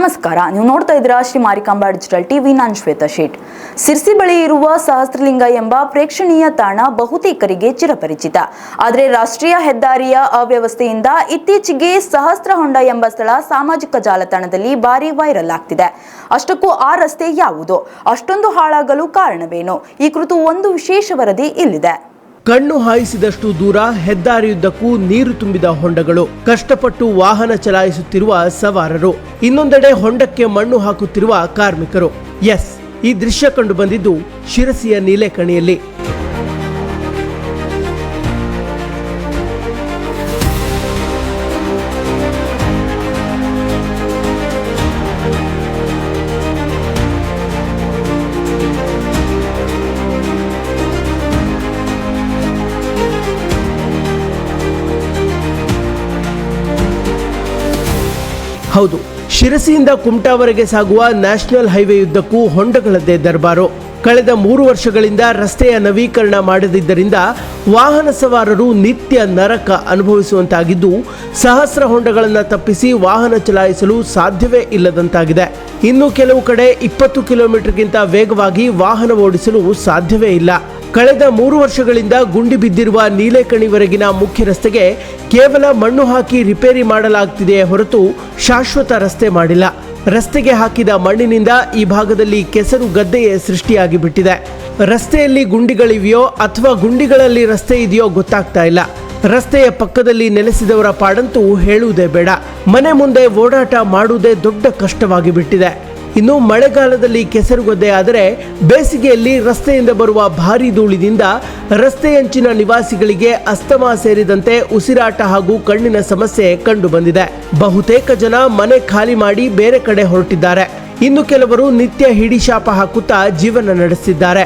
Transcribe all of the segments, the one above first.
ನಮಸ್ಕಾರ. ನೀವು ನೋಡ್ತಾ ಇದ್ದೀರಾ ಶ್ರೀ ಮಾರಿಕಾಂಬಾ ಡಿಜಿಟಲ್ ಟಿವಿ. ನಾನು ಶ್ವೇತಾ ಶೇಟ್. ಸಿರ್ಸಿ ಬಳಿ ಇರುವ ಸಹಸ್ರಲಿಂಗ ಎಂಬ ಪ್ರೇಕ್ಷಣೀಯ ತಾಣ ಬಹುತೇಕರಿಗೆ ಚಿರಪರಿಚಿತ. ಆದರೆ ರಾಷ್ಟ್ರೀಯ ಹೆದ್ದಾರಿಯ ಅವ್ಯವಸ್ಥೆಯಿಂದ ಇತ್ತೀಚೆಗೆ ಸಹಸ್ರ ಹೊಂಡ ಎಂಬ ಸ್ಥಳ ಸಾಮಾಜಿಕ ಜಾಲತಾಣದಲ್ಲಿ ಭಾರಿ ವೈರಲ್ ಆಗ್ತಿದೆ. ಅಷ್ಟಕ್ಕೂ ಆ ರಸ್ತೆ ಯಾವುದು? ಅಷ್ಟೊಂದು ಹಾಳಾಗಲು ಕಾರಣವೇನು? ಈ ಕುರಿತು ಒಂದು ವಿಶೇಷ ವರದಿ ಇಲ್ಲಿದೆ. ಕಣ್ಣು ಹಾಯಿಸಿದಷ್ಟು ದೂರ ಹೆದ್ದಾರಿಯುದ್ದಕ್ಕೂ ನೀರು ತುಂಬಿದ ಹೊಂಡಗಳು. ಕಷ್ಟಪಟ್ಟು ವಾಹನ ಚಲಾಯಿಸುತ್ತಿರುವ ಸವಾರರು. ಇನ್ನೊಂದೆಡೆ ಹೊಂಡಕ್ಕೆ ಮಣ್ಣು ಹಾಕುತ್ತಿರುವ ಕಾರ್ಮಿಕರು. ಎಸ್, ಈ ದೃಶ್ಯ ಕಂಡು ಬಂದಿದ್ದು ಶಿರಸಿಯ ನೀಲೆಕಣಿಯಲ್ಲಿ. ಹೌದು, ಶಿರಸಿಯಿಂದ ಕುಮಟಾವರೆಗೆ ಸಾಗುವ ನ್ಯಾಷನಲ್ ಹೈವೇಯುದ್ದಕ್ಕೂ ಹೊಂಡಗಳದ್ದೇ ದರ್ಬಾರು. ಕಳೆದ ಮೂರು ವರ್ಷಗಳಿಂದ ರಸ್ತೆಯ ನವೀಕರಣ ಮಾಡದಿದ್ದರಿಂದ ವಾಹನ ಸವಾರರು ನಿತ್ಯ ನರಕ ಅನುಭವಿಸುವಂತಾಗಿದ್ದು, ಸಹಸ್ರ ಹೊಂಡಗಳನ್ನು ತಪ್ಪಿಸಿ ವಾಹನ ಚಲಾಯಿಸಲು ಸಾಧ್ಯವೇ ಇಲ್ಲದಂತಾಗಿದೆ. ಇನ್ನು ಕೆಲವು ಕಡೆ ಇಪ್ಪತ್ತು ಕಿಲೋಮೀಟರ್ಗಿಂತ ವೇಗವಾಗಿ ವಾಹನ ಓಡಿಸಲು ಸಾಧ್ಯವೇ ಇಲ್ಲ. ಕಳೆದ ಮೂರು ವರ್ಷಗಳಿಂದ ಗುಂಡಿ ಬಿದ್ದಿರುವ ನೀಲೇಕಣಿವರೆಗಿನ ಮುಖ್ಯ ರಸ್ತೆಗೆ ಕೇವಲ ಮಣ್ಣು ಹಾಕಿ ರಿಪೇರಿ ಮಾಡಲಾಗ್ತಿದೆಯೇ ಹೊರತು ಶಾಶ್ವತ ರಸ್ತೆ ಮಾಡಿಲ್ಲ. ರಸ್ತೆಗೆ ಹಾಕಿದ ಮಣ್ಣಿನಿಂದ ಈ ಭಾಗದಲ್ಲಿ ಕೆಸರು ಗದ್ದೆಯೇ ಸೃಷ್ಟಿಯಾಗಿ ಬಿಟ್ಟಿದೆ ರಸ್ತೆಯಲ್ಲಿ ಗುಂಡಿಗಳಿವೆಯೋ ಅಥವಾ ಗುಂಡಿಗಳಲ್ಲಿ ರಸ್ತೆ ಇದೆಯೋ ಗೊತ್ತಾಗ್ತಾ ಇಲ್ಲ. ರಸ್ತೆಯ ಪಕ್ಕದಲ್ಲಿ ನೆಲೆಸಿದವರ ಪಾಡಂತೂ ಹೇಳುವುದೇ ಬೇಡ. ಮನೆ ಮುಂದೆ ಓಡಾಟ ಮಾಡುವುದೇ ದೊಡ್ಡ ಕಷ್ಟವಾಗಿ ಬಿಟ್ಟಿದೆ ಇನ್ನು ಮಳೆಗಾಲದಲ್ಲಿ ಕೆಸರುಗದ್ದೆ ಆದರೆ ಬೇಸಿಗೆಯಲ್ಲಿ ರಸ್ತೆಯಿಂದ ಬರುವ ಭಾರಿ ಧೂಳಿನಿಂದ ರಸ್ತೆಯಂಚಿನ ನಿವಾಸಿಗಳಿಗೆ ಅಸ್ತಮಾ ಸೇರಿದಂತೆ ಉಸಿರಾಟ ಹಾಗೂ ಕಣ್ಣಿನ ಸಮಸ್ಯೆ ಕಂಡು ಬಂದಿದೆ ಬಹುತೇಕ ಜನ ಮನೆ ಖಾಲಿ ಮಾಡಿ ಬೇರೆ ಕಡೆ ಹೊರಟಿದ್ದಾರೆ. ಇನ್ನು ಕೆಲವರು ನಿತ್ಯ ಹಿಡಿಶಾಪ ಹಾಕುತ್ತಾ ಜೀವನ ನಡೆಸಿದ್ದಾರೆ.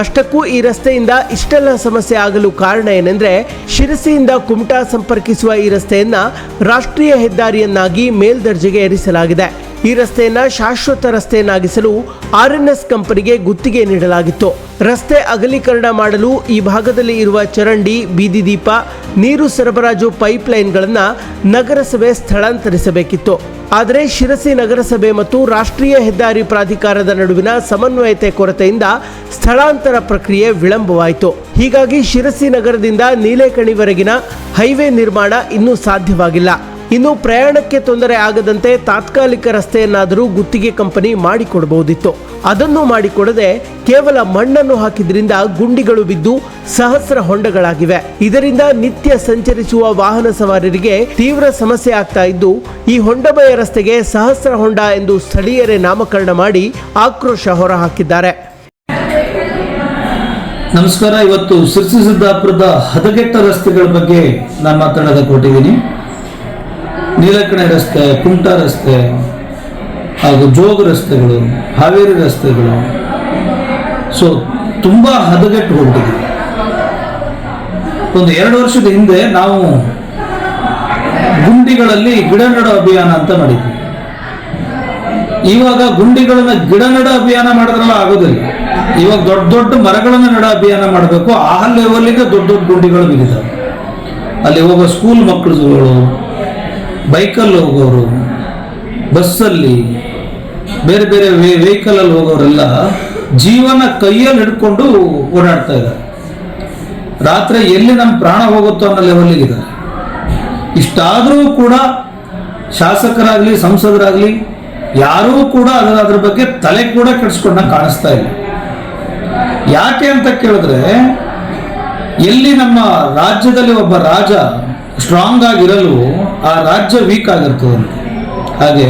ಅಷ್ಟಕ್ಕೂ ಈ ರಸ್ತೆಯಿಂದ ಇಷ್ಟೆಲ್ಲ ಸಮಸ್ಯೆ ಆಗಲು ಕಾರಣ ಏನೆಂದ್ರೆ ಶಿರಸಿಯಿಂದ ಕುಮಟಾ ಸಂಪರ್ಕಿಸುವ ಈ ರಸ್ತೆಯನ್ನ ರಾಷ್ಟ್ರೀಯ ಹೆದ್ದಾರಿಯನ್ನಾಗಿ ಮೇಲ್ದರ್ಜೆಗೆ ಏರಿಸಲಾಗಿದೆ. ಈ ರಸ್ತೆಯನ್ನ ಶಾಶ್ವತ ರಸ್ತೆಯನ್ನಾಗಿಸಲು ಆರ್ ಎನ್ ಎಸ್ ಕಂಪನಿಗೆ ಗುತ್ತಿಗೆ ನೀಡಲಾಗಿತ್ತು. ರಸ್ತೆ ಅಗಲೀಕರಣ ಮಾಡಲು ಈ ಭಾಗದಲ್ಲಿ ಇರುವ ಚರಂಡಿ, ಬೀದಿ ದೀಪ ನೀರು ಸರಬರಾಜು ಪೈಪ್ಲೈನ್ಗಳನ್ನು ನಗರಸಭೆ ಸ್ಥಳಾಂತರಿಸಬೇಕಿತ್ತು. ಆದರೆ ಶಿರಸಿ ನಗರಸಭೆ ಮತ್ತು ರಾಷ್ಟ್ರೀಯ ಹೆದ್ದಾರಿ ಪ್ರಾಧಿಕಾರದ ನಡುವಿನ ಸಮನ್ವಯತೆ ಕೊರತೆಯಿಂದ ಸ್ಥಳಾಂತರ ಪ್ರಕ್ರಿಯೆ ವಿಳಂಬವಾಯಿತು. ಹೀಗಾಗಿ ಶಿರಸಿ ನಗರದಿಂದ ನೀಲೇಕಣಿವರೆಗಿನ ಹೈವೇ ನಿರ್ಮಾಣ ಇನ್ನೂ ಸಾಧ್ಯವಾಗಿಲ್ಲ. ಇನ್ನು ಪ್ರಯಾಣಕ್ಕೆ ತೊಂದರೆ ಆಗದಂತೆ ತಾತ್ಕಾಲಿಕ ರಸ್ತೆಯನ್ನಾದರೂ ಗುತ್ತಿಗೆ ಕಂಪನಿ ಮಾಡಿಕೊಡಬಹುದಿತ್ತು. ಅದನ್ನು ಮಾಡಿಕೊಡದೆ ಕೇವಲ ಮಣ್ಣನ್ನು ಹಾಕಿದ್ರಿಂದ ಗುಂಡಿಗಳು ಬಿದ್ದು ಸಹಸ್ರ ಹೊಂಡಗಳಾಗಿವೆ. ಇದರಿಂದ ನಿತ್ಯ ಸಂಚರಿಸುವ ವಾಹನ ಸವಾರರಿಗೆ ತೀವ್ರ ಸಮಸ್ಯೆ ಆಗ್ತಾ ಇದ್ದು, ಈ ಹೊಂಡಬಯ ರಸ್ತೆಗೆ ಸಹಸ್ರ ಹೊಂಡ ಎಂದು ಸ್ಥಳೀಯರೇ ನಾಮಕರಣ ಮಾಡಿ ಆಕ್ರೋಶ ಹೊರಹಾಕಿದ್ದಾರೆ. ನಮಸ್ಕಾರ, ಇವತ್ತು ಸಿರ್ಸಿ ಸಿದ್ದಾಪುರದ ಹದಗೆಟ್ಟ ರಸ್ತೆಗಳ ಬಗ್ಗೆ ನಾನು ಮಾತಾಡೋದಕ್ಕೆ ಕೊಟ್ಟಿದ್ದೀನಿ ನೀಲಕಣೆ ರಸ್ತೆ, ಕುಂಟ ರಸ್ತೆ, ಹಾಗೂ ಜೋಗ ರಸ್ತೆಗಳು, ಹಾವೇರಿ ರಸ್ತೆಗಳು. ಸೊ ತುಂಬ ಹದಗೆಟ್ಟು ಹೋಗ್ಬಿಟ್ಟಿದೆ ಒಂದು ಎರಡು ವರ್ಷದ ಹಿಂದೆ ನಾವು ಗುಂಡಿಗಳಲ್ಲಿ ಗಿಡ ನೆಡೋ ಅಭಿಯಾನ ಅಂತ ಮಾಡಿದ್ವಿ. ಇವಾಗ ಗುಂಡಿಗಳನ್ನ ಗಿಡ ನೆಡೋ ಅಭಿಯಾನ ಮಾಡಿದ್ರಲ್ಲ ಆಗೋದಿಲ್ಲ. ಇವಾಗ ದೊಡ್ಡ ದೊಡ್ಡ ಮರಗಳನ್ನ ನಡ ಅಭಿಯಾನ ಮಾಡಬೇಕು. ಆ ಲೆವೆಲ್ಗೆ ದೊಡ್ಡ ದೊಡ್ಡ ಗುಂಡಿಗಳು ಬಿದ್ದಿದ್ದಾವೆ. ಅಲ್ಲಿ ಹೋಗೋ ಸ್ಕೂಲ್ ಮಕ್ಕಳುಗಳು ಬೈಕಲ್ಲಿ ಹೋಗೋರು, ಬಸ್ಸಲ್ಲಿ, ಬೇರೆ ಬೇರೆ ವೆಹಿಕಲ್ ವೆಹಿಕಲಲ್ಲಿ ಹೋಗೋರೆಲ್ಲ ಜೀವನ ಕೈಯಲ್ಲಿ ಹಿಡ್ಕೊಂಡು ಓಡಾಡ್ತಾ ಇದ್ದಾರೆ. ರಾತ್ರಿ ಎಲ್ಲಿ ನಮ್ಮ ಪ್ರಾಣ ಹೋಗುತ್ತೋ ಅನ್ನೋ ಲೆವೆಲ್ಗೆ ಇದ್ದಾರೆ ಇಷ್ಟಾದರೂ ಕೂಡ ಶಾಸಕರಾಗಲಿ, ಸಂಸದರಾಗಲಿ, ಯಾರೂ ಕೂಡ ಅದರ ಅದ್ರ ಬಗ್ಗೆ ತಲೆ ಕೂಡ ಕೆಡಿಸ್ಕೊಂಡ ಕಾಣಿಸ್ತಾ ಇಲ್ಲ. ಯಾಕೆ ಅಂತ ಕೇಳಿದ್ರೆ, ಎಲ್ಲಿ ನಮ್ಮ ರಾಜ್ಯದಲ್ಲಿ ಒಬ್ಬ ರಾಜ ಸ್ಟ್ರಾಂಗ್ ಆಗಿರಲು ಆ ರಾಜ್ಯ ವೀಕ್ ಆಗಿರ್ತದೆ ಹಾಗೆ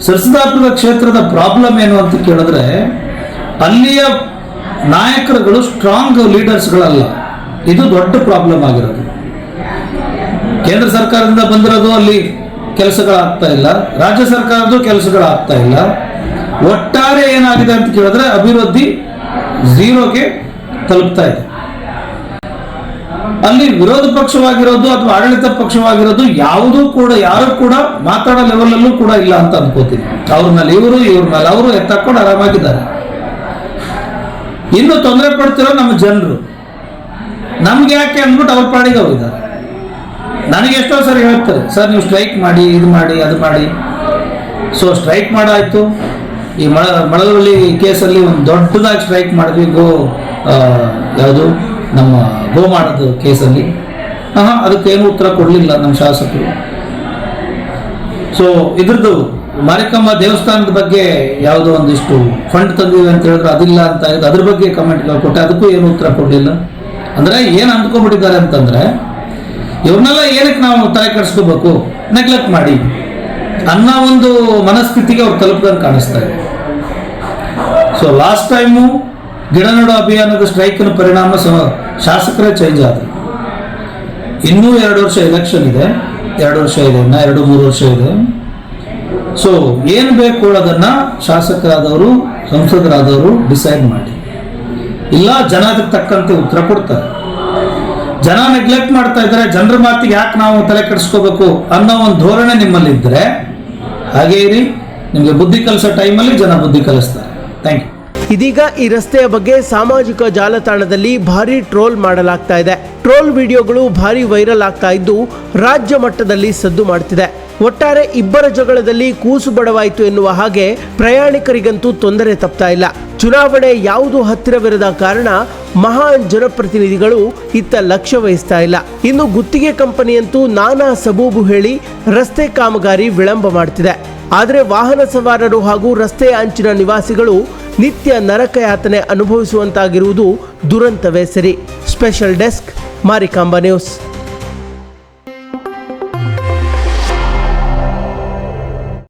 ಸರಸದಾಪುರದ ಕ್ಷೇತ್ರದ ಪ್ರಾಬ್ಲಮ್ ಏನು ಅಂತ ಕೇಳಿದ್ರೆ, ಅಲ್ಲಿಯ ನಾಯಕರುಗಳು ಸ್ಟ್ರಾಂಗ್ ಲೀಡರ್ಸ್ಗಳಲ್ಲ ಇದು ದೊಡ್ಡ ಪ್ರಾಬ್ಲಮ್ ಆಗಿರೋದು. ಕೇಂದ್ರ ಸರ್ಕಾರದಿಂದ ಬಂದಿರೋದು ಅಲ್ಲಿ ಕೆಲಸಗಳಾಗ್ತಾ ಇಲ್ಲ. ರಾಜ್ಯ ಸರ್ಕಾರದ್ದು ಕೆಲಸಗಳಾಗ್ತಾ ಇಲ್ಲ. ಒಟ್ಟಾರೆ ಏನಾಗಿದೆ ಅಂತ ಕೇಳಿದ್ರೆ ಅಭಿವೃದ್ಧಿ ಝೀರೋಗೆ ತಲುಪ್ತಾ ಇದೆ. ಅಲ್ಲಿ ವಿರೋಧ ಪಕ್ಷವಾಗಿರೋದು ಅಥವಾ ಆಡಳಿತ ಪಕ್ಷವಾಗಿರೋದು ಯಾವುದೂ ಕೂಡ, ಯಾರು ಕೂಡ ಮಾತಾಡೋ ಲೆವೆಲಲ್ಲೂ ಕೂಡ ಇಲ್ಲ ಅಂತ ಅನ್ಕೋತೀನಿ. ಅವ್ರ ಮೇಲೆ ಇವರು ಇವ್ರ ಮೇಲೆ ಅವರು ಎತ್ತಾಕೊಂಡು ಆರಾಮಾಗಿದ್ದಾರೆ. ಇನ್ನು ತೊಂದರೆ ಪಡ್ತಿರೋ ನಮ್ಮ ಜನರು. ನಮ್ಗೆ ಯಾಕೆ ಅಂದ್ಬಿಟ್ಟು ಅವ್ರ ಪಾಡಿಗೆ ಹೋಗಿದ್ದಾರೆ. ನನಗೆ ಎಷ್ಟೋ ಸರಿ ಹೇಳ್ತಾರೆ, ಸರ್, ನೀವು ಸ್ಟ್ರೈಕ್ ಮಾಡಿ, ಇದು ಮಾಡಿ, ಅದು ಮಾಡಿ. ಸೊ ಸ್ಟ್ರೈಕ್ ಮಾಡಾಯ್ತು. ಈ ಮಳ, ಮಳವಳ್ಳಿ ಕೇಸಲ್ಲಿ ಒಂದು ದೊಡ್ಡದಾಗಿ ಸ್ಟ್ರೈಕ್ ಮಾಡಬೇಕು ಯಾವುದು? ನಮ್ಮ ಗೋಮಾಡದ ಕೇಸಲ್ಲಿ. ಹಾಂ ಅದಕ್ಕೇನು ಉತ್ತರ ಕೊಡಲಿಲ್ಲ ನಮ್ಮ ಶಾಸಕರು. ಸೊ ಇದ್ರದ್ದು ಮಾರಿಕಮ್ಮ ದೇವಸ್ಥಾನದ ಬಗ್ಗೆ ಯಾವುದೋ ಒಂದಿಷ್ಟು ಫಂಡ್ ತಂದಿದೆ ಅಂತ ಹೇಳಿದ್ರೆ, ಅದಿಲ್ಲ ಅಂತ ಹೇಳಿದ್ರೆ, ಅದ್ರ ಬಗ್ಗೆ ಕಮೆಂಟ್ಗಳು ಕೊಟ್ಟೆ, ಅದಕ್ಕೂ ಏನು ಉತ್ತರ ಕೊಡಲಿಲ್ಲ. ಅಂದರೆ ಏನು ಅಂದ್ಕೊಂಡ್ಬಿಟ್ಟಿದ್ದಾರೆ ಅಂತಂದ್ರೆ, ಇವ್ರನ್ನೆಲ್ಲ ಏನಕ್ಕೆ ನಾವು ತಲೆ ಕೆಡಿಸ್ಕೋಬೇಕು? ನೆಗ್ಲೆಕ್ಟ್ ಮಾಡಿ. ಅನ್ನೋ ಒಂದು ಮನಸ್ಥಿತಿಗೆ ಅವ್ರು ತಲುಪದಂಗೆ ಕಾಣಿಸ್ತಾ ಇದೆ. ಸೊ ಲಾಸ್ಟ್ ಟೈಮು ಗಿಡ ನೆಡೋ ಅಭಿಯಾನದ ಸ್ಟ್ರೈಕ್ನ ಪರಿಣಾಮ ಶಾಸಕರೇ ಚೇಂಜ್ ಆದರು ಇನ್ನೂ ಎರಡು ವರ್ಷ ಎಲೆಕ್ಷನ್ ಇದೆ. ಎರಡು ವರ್ಷ ಇದೆ ಇನ್ನ ಎರಡು ಮೂರು ವರ್ಷ ಇದೆ. ಸೊ ಏನು ಬೇಕು ಅದನ್ನು ಶಾಸಕರಾದವರು, ಸಂಸದರಾದವರು ಡಿಸೈಡ್ ಮಾಡಿ. ಇಲ್ಲ ಜನ ಅದಕ್ಕೆ ತಕ್ಕಂತೆ ಉತ್ತರ ಕೊಡ್ತಾರೆ. ಜನ ನೆಗ್ಲೆಕ್ಟ್ ಮಾಡ್ತಾ ಇದ್ದಾರೆ, ಜನರ ಮಾತಿಗೆ ಯಾಕೆ ನಾವು ತಲೆ ಕೆಡಿಸ್ಕೋಬೇಕು ಅನ್ನೋ ಒಂದು ಧೋರಣೆ ನಿಮ್ಮಲ್ಲಿ ಇದ್ರೆ ಹಾಗೇ ಇರಿ. ನಿಮಗೆ ಬುದ್ಧಿ ಕಲಿಸೋ ಟೈಮಲ್ಲಿ ಜನ ಬುದ್ಧಿ ಕಲಿಸ್ತಾರೆ. ಥ್ಯಾಂಕ್ ಯು ಇದೀಗ ಈ ರಸ್ತೆಯ ಬಗ್ಗೆ ಸಾಮಾಜಿಕ ಜಾಲತಾಣದಲ್ಲಿ ಭಾರಿ ಟ್ರೋಲ್ ಮಾಡಲಾಗ್ತಾ ಇದೆ. ಟ್ರೋಲ್ ವಿಡಿಯೋಗಳು ಭಾರಿ ವೈರಲ್ ಆಗ್ತಾ ಇದ್ದು ರಾಜ್ಯ ಮಟ್ಟದಲ್ಲಿ ಸದ್ದು ಮಾಡ್ತಿದೆ. ಒಟ್ಟಾರೆ ಇಬ್ಬರ ಜಗಳದಲ್ಲಿ ಕೂಸು ಬಡವಾಯಿತು ಎನ್ನುವ ಹಾಗೆ ಪ್ರಯಾಣಿಕರಿಗಂತೂ ತೊಂದರೆ ತಪ್ತಾ ಇಲ್ಲ. ಚುನಾವಣೆ ಯಾವುದು ಹತ್ತಿರವಿರದ ಕಾರಣ ಮಹಾನ್ ಜನಪ್ರತಿನಿಧಿಗಳು ಇತ್ತ ಲಕ್ಷ್ಯ ವಹಿಸ್ತಾ ಇಲ್ಲ. ಇನ್ನು ಗುತ್ತಿಗೆ ಕಂಪನಿಯಂತೂ ನಾನಾ ಸಬೂಬು ಹೇಳಿ ರಸ್ತೆ ಕಾಮಗಾರಿ ವಿಳಂಬ ಮಾಡ್ತಿದೆ. ಆದರೆ ವಾಹನ ಸವಾರರು ಹಾಗೂ ರಸ್ತೆ ಅಂಚಿನ ನಿವಾಸಿಗಳು ನಿತ್ಯ ನರಕ ಯಾತನೆ ಅನುಭವಿಸುವಂತಾಗಿರುವುದು ದುರಂತವೇ ಸರಿ. Special desk Marikamba news